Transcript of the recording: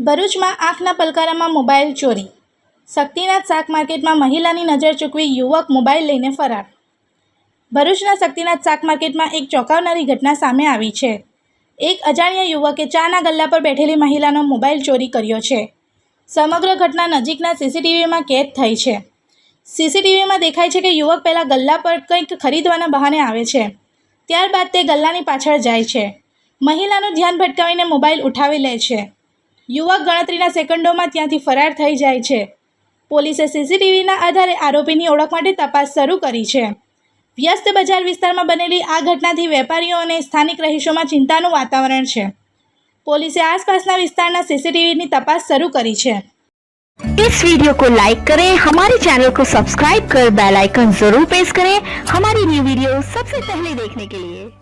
ભરૂચમાં આંખના પલકારામાં મોબાઈલ ચોરી. શક્તિનાથ શાક માર્કેટમાં મહિલાની નજર ચૂકવી યુવક મોબાઈલ લઈને ફરાર. ભરૂચના શક્તિનાથ શાક માર્કેટમાં એક ચોંકાવનારી ઘટના સામે આવી છે. એક અજાણ્યા યુવકે ચાના ગલ્લા પર બેઠેલી મહિલાનો મોબાઈલ ચોરી કર્યો છે. સમગ્ર ઘટના નજીકના સીસીટીવીમાં કેદ થઈ છે. સીસીટીવીમાં દેખાય છે કે યુવક પહેલાં ગલ્લા પર કંઈક ખરીદવાના બહાને આવે છે. ત્યારબાદ તે ગલ્લાની પાછળ જાય છે. મહિલાનું ધ્યાન ભટકાવીને મોબાઈલ ઉઠાવી લે છે. યુવક ગણતરીના સેકન્ડોમાં ત્યાંથી ફરાર થઈ જાય છે પોલીસે સીસીટીવીના આધારે આરોપીની ઓળખ માટે તપાસ શરૂ કરી છે વ્યસ્ત બજાર વિસ્તારમાં બનેલી આ ઘટનાથી વેપારીઓ અને સ્થાનિક રહીશોમાં ચિંતાનું વાતાવરણ છે પોલીસે આસપાસના વિસ્તારના સીસીટીવીની તપાસ શરૂ કરી છે इस वीडियो को लाइक करें हमारे चैनल को सब्सक्राइब कर बेल आइकन जरूर प्रेस करें हमारी न्यू वीडियो सबसे पहले देखने के लिए